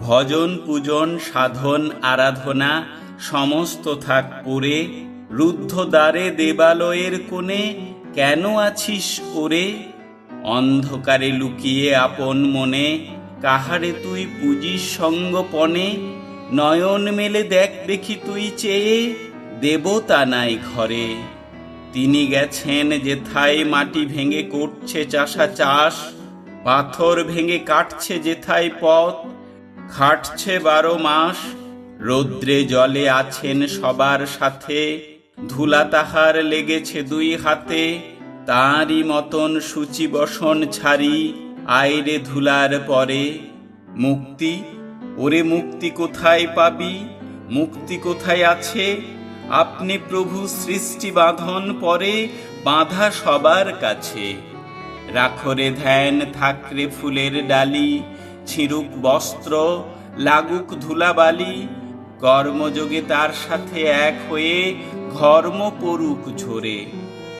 ভজন, পূজন, সাধন, আরাধনা, সমস্ত থাক পরে রুদ্ধ দ্বারে দেবালয়ের কোণে কেন আছিস ওরে? অন্ধকারে লুকিয়ে আপন মনে কাহারে তুই পুজিস সঙ্গপনে নয়ন মেলে দেখ দেখি তুই চেয়ে দেবতা নাই ঘরে। তিনি গেছেন যেথায় মাটি ভেঙে করছে চাষা চাষ, পাথর ভেঙে কাটছে যেথায় পথ। খাটছে বারো মাস, রৌদ্রে জলে আছেন সবার সাথে, ধুলা তাহার লেগেছে দুই হাতে, তাঁরই মতন সূচি বসন ছাড়ি আইরে ধুলার পরে। মুক্তি? ওরে মুক্তি কোথায় পাবি? মুক্তি কোথায় আছে? আপনি প্রভু সৃষ্টি বাঁধন পরে, বাঁধা সবার কাছে। রাখরে ধ্যান থাকরে ফুলের ডালি ছিড়ুক বস্ত্র লাগুক ধুলাবালি কর্মযোগে তার সাথে এক হয়ে ঘর্ম পড়ুক ঝরে।